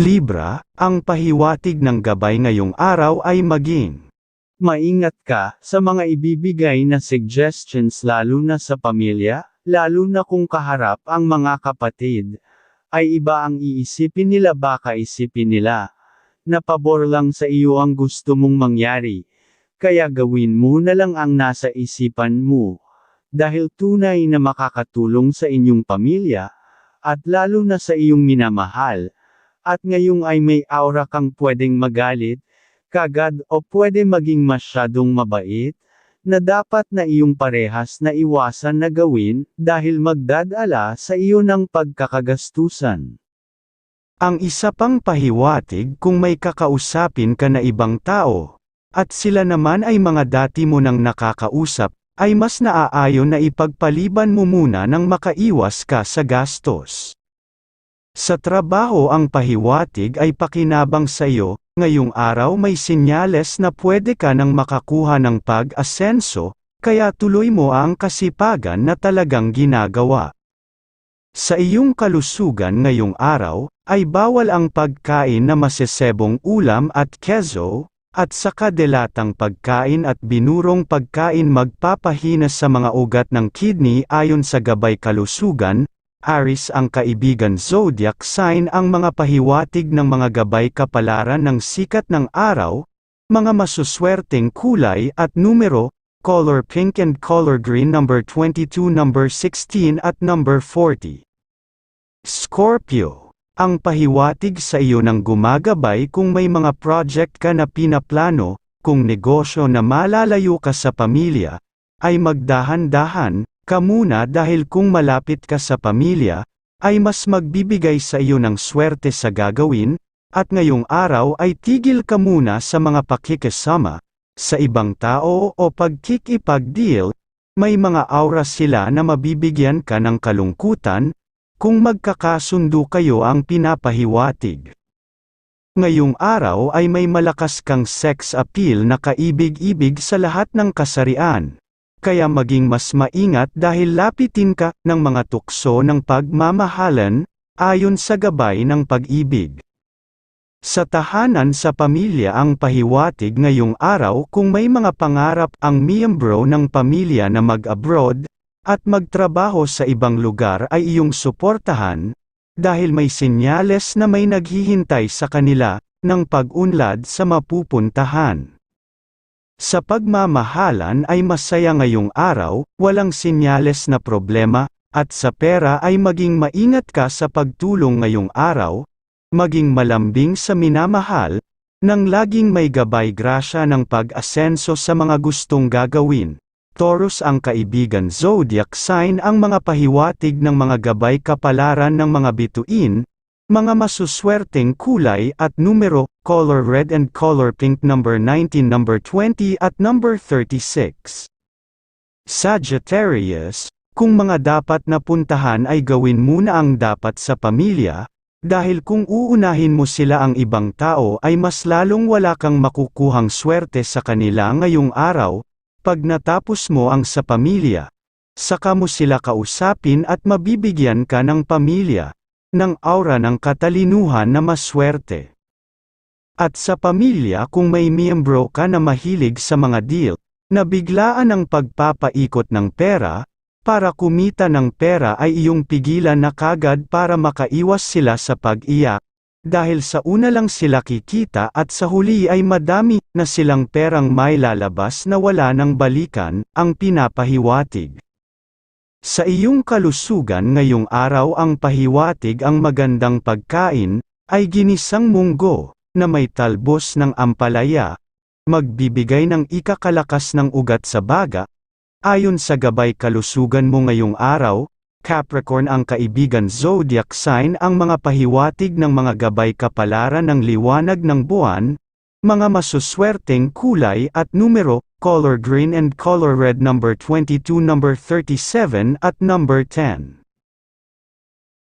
Libra, ang pahiwatig ng gabay ngayong araw ay maging Maingat ka sa mga ibibigay na suggestions lalo na sa pamilya, lalo na kung kaharap ang mga kapatid. Ay iba ang iisipin nila baka isipin nila. Na pabor lang sa iyo ang gusto mong mangyari. Kaya gawin mo na lang ang nasa isipan mo. Dahil tunay na makakatulong sa inyong pamilya, at lalo na sa iyong minamahal. At ngayong ay may aura kang pwedeng magalit, kagad o pwede maging masyadong mabait, na dapat na iyong parehas na iwasan na gawin, dahil magdadala sa iyo ng pagkakagastusan. Ang isa pang pahiwatig kung may kakausapin ka na ibang tao, at sila naman ay mga dati mo nang nakakausap, ay mas naaayon na ipagpaliban mo muna nang makaiwas ka sa gastos. Sa trabaho ang pahiwatig ay pakinabang sa iyo, ngayong araw may sinyales na pwede ka nang makakuha ng pag-asenso, kaya tuloy mo ang kasipagan na talagang ginagawa. Sa iyong kalusugan ngayong araw, ay bawal ang pagkain na masesebong ulam at keso, at sa kadelatang pagkain at binurong pagkain magpapahina sa mga ugat ng kidney ayon sa gabay kalusugan, Aris ang kaibigan zodiac sign ang mga pahiwatig ng mga gabay kapalaran ng sikat ng araw, mga masuswerteng kulay at numero, color pink and color green number 22 number 16 at number 40. Scorpio, ang pahiwatig sa iyo ng gumagabay kung may mga project ka na pinaplano, kung negosyo na malalayo ka sa pamilya, ay magdahan-dahan, ka muna dahil kung malapit ka sa pamilya, ay mas magbibigay sa iyo ng swerte sa gagawin, at ngayong araw ay tigil ka muna sa mga pakikisama, sa ibang tao o pagkikipag-deal, may mga aura sila na mabibigyan ka ng kalungkutan, kung magkakasundo kayo ang pinapahiwatig. Ngayong araw ay may malakas kang sex appeal na kaibig-ibig sa lahat ng kasarian kaya maging mas maingat dahil lapitin ka ng mga tukso ng pagmamahalan, ayon sa gabay ng pag-ibig. Sa tahanan sa pamilya ang pahiwatig ngayong araw kung may mga pangarap ang miyembro ng pamilya na mag-abroad, at magtrabaho sa ibang lugar ay iyong suportahan, dahil may senyales na may naghihintay sa kanila, ng pag-unlad sa mapupuntahan. Sa pagmamahalan ay masaya ngayong araw, walang sinyales na problema, at sa pera ay maging maingat ka sa pagtulong ngayong araw, maging malambing sa minamahal, nang laging may gabay grasya ng pag-asenso sa mga gustong gagawin. Taurus ang kaibigan zodiac sign ang mga pahiwatig ng mga gabay kapalaran ng mga bituin, mga masuswerteng kulay at numero, color red and color pink number 19 number 20 at number 36. Sagittarius, kung mga dapat na puntahan ay gawin muna ang dapat sa pamilya, dahil kung uunahin mo sila ang ibang tao ay mas lalong wala kang makukuhang swerte sa kanila ngayong araw, pag natapos mo ang sa pamilya, saka mo sila kausapin at mabibigyan ka ng pamilya ng aura ng katalinuhan na maswerte. At sa pamilya kung may miyembro ka na mahilig sa mga deal, na biglaan ang pagpapaikot ng pera, para kumita ng pera ay iyong pigilan na kagad para makaiwas sila sa pag-iyak, dahil sa una lang sila kikita at sa huli ay madami na silang perang may lalabas na wala ng balikan, ang pinapahiwatig. Sa iyong kalusugan ngayong araw ang pahiwatig ang magandang pagkain, ay ginisang munggo, na may talbos ng ampalaya, magbibigay ng ikakalakas ng ugat sa baga, ayon sa gabay kalusugan mo ngayong araw, Capricorn ang kaibigan zodiac sign ang mga pahiwatig ng mga gabay kapalaran ng liwanag ng buwan, mga masuswerteng kulay at numero, color green and color red number 22 number 37 at number 10.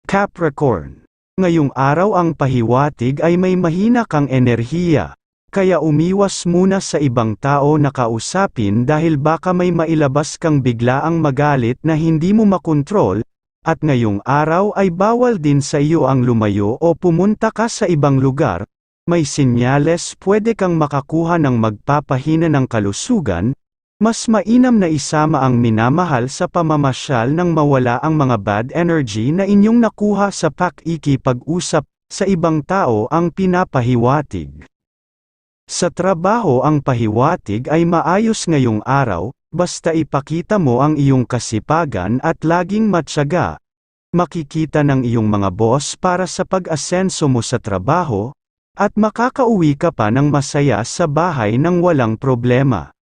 Capricorn. Ngayong araw ang pahiwatig ay may mahina kang enerhiya. Kaya umiwas muna sa ibang tao na kausapin dahil baka may mailabas kang biglaang magalit na hindi mo makontrol, At ngayong araw ay bawal din sa iyo ang lumayo o pumunta ka sa ibang lugar, may sinyales pwede kang makakuha ng magpapahina ng kalusugan, mas mainam na isama ang minamahal sa pamamasyal nang mawala ang mga bad energy na inyong nakuha sa pakikipag-usap sa ibang tao ang pinapahiwatig. Sa trabaho ang pahiwatig ay maayos ngayong araw, basta ipakita mo ang iyong kasipagan at laging matyaga. Makikita ng iyong mga boss para sa pag-asenso mo sa trabaho, at makakauwi ka pa ng masaya sa bahay ng walang problema.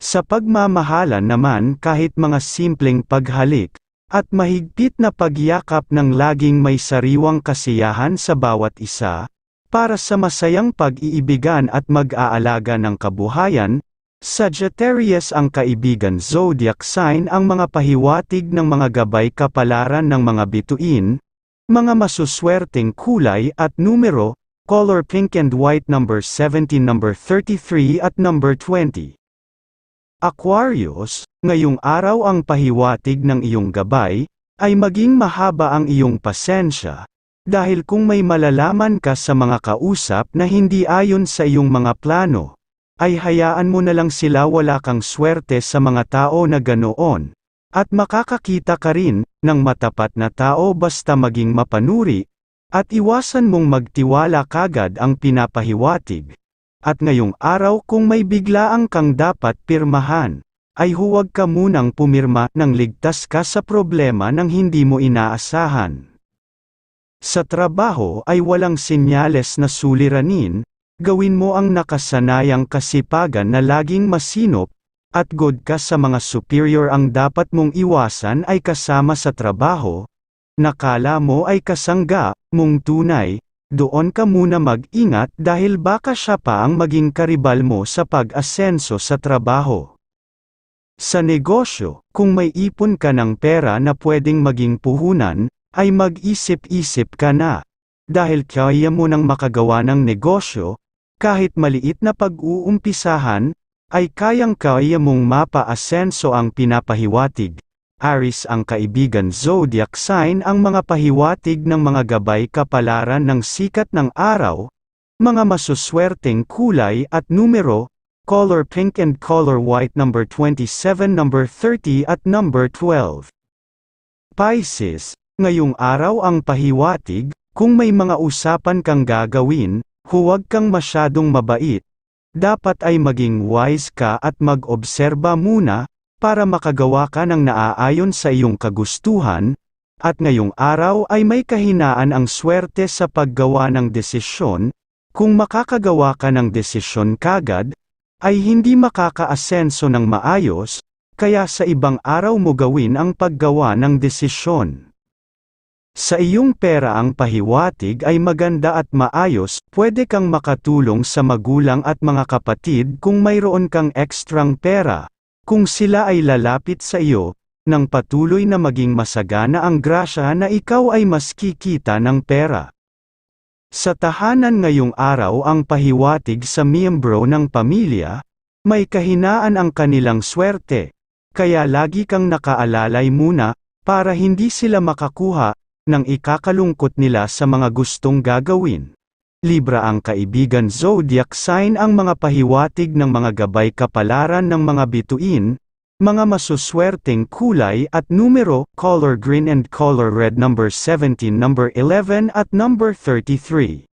Sa pagmamahalan naman kahit mga simpleng paghalik, at mahigpit na pagyakap ng laging may sariwang kasiyahan sa bawat isa, para sa masayang pag-iibigan at mag-aalaga ng kabuhayan, Sagittarius ang kaibigan zodiac sign ang mga pahiwatig ng mga gabay kapalaran ng mga bituin, mga masuswerteng kulay at numero, color pink and white number 17 number 33 at number 20. Aquarius, ngayong araw ang pahiwatig ng iyong gabay, ay maging mahaba ang iyong pasensya, dahil kung may malalaman ka sa mga kausap na hindi ayon sa iyong mga plano, ay hayaan mo na lang sila wala kang swerte sa mga tao na ganoon, at makakakita ka rin, ng matapat na tao basta maging mapanuri, at iwasan mong magtiwala kagad ang pinapahiwatig. At ngayong araw kung may biglaang kang dapat pirmahan, ay huwag ka munang pumirma nang ligtas ka sa problema nang hindi mo inaasahan. Sa trabaho ay walang sinyales na suliranin, gawin mo ang nakasanayang kasipagan na laging masinop, at good ka sa mga superior ang dapat mong iwasan ay kasama sa trabaho, nakala mo ay kasangga, mong tunay, doon ka muna mag-ingat dahil baka siya pa ang maging karibal mo sa pag-asenso sa trabaho. Sa negosyo, kung may ipon ka ng pera na pwedeng maging puhunan, ay mag-isip-isip ka na. Dahil kaya mo nang makagawa ng negosyo, kahit maliit na pag-uumpisahan, ay kayang-kaya mong mapa-asenso ang pinapahiwatig, Aris ang kaibigan zodiac sign ang mga pahiwatig ng mga gabay kapalaran ng sikat ng araw, mga masuswerteng kulay at numero, color pink and color white number 27 number 30 at number 12. Pisces, ngayong araw ang pahiwatig, kung may mga usapan kang gagawin, huwag kang masyadong mabait. Dapat ay maging wise ka at mag-obserba muna, para makagawa ka ng naaayon sa iyong kagustuhan, at ngayong araw ay may kahinaan ang swerte sa paggawa ng desisyon, kung makakagawa ka ng desisyon kagad, ay hindi makakaasenso ng maayos, kaya sa ibang araw mo gawin ang paggawa ng desisyon. Sa iyong pera ang pahiwatig ay maganda at maayos, pwede kang makatulong sa magulang at mga kapatid kung mayroon kang ekstrang pera, kung sila ay lalapit sa iyo, nang patuloy na maging masagana ang grasya na ikaw ay mas kikita ng pera. Sa tahanan ngayong araw ang pahiwatig sa miyembro ng pamilya, may kahinaan ang kanilang swerte, kaya lagi kang nakaalalay muna, para hindi sila makakuha, ng ikakalungkot nila sa mga gustong gagawin. Libra ang kaibigan zodiac sign ang mga pahiwatig ng mga gabay kapalaran ng mga bituin, mga masuswerteng kulay at numero, color green and color red number 17 number 11 at number 33.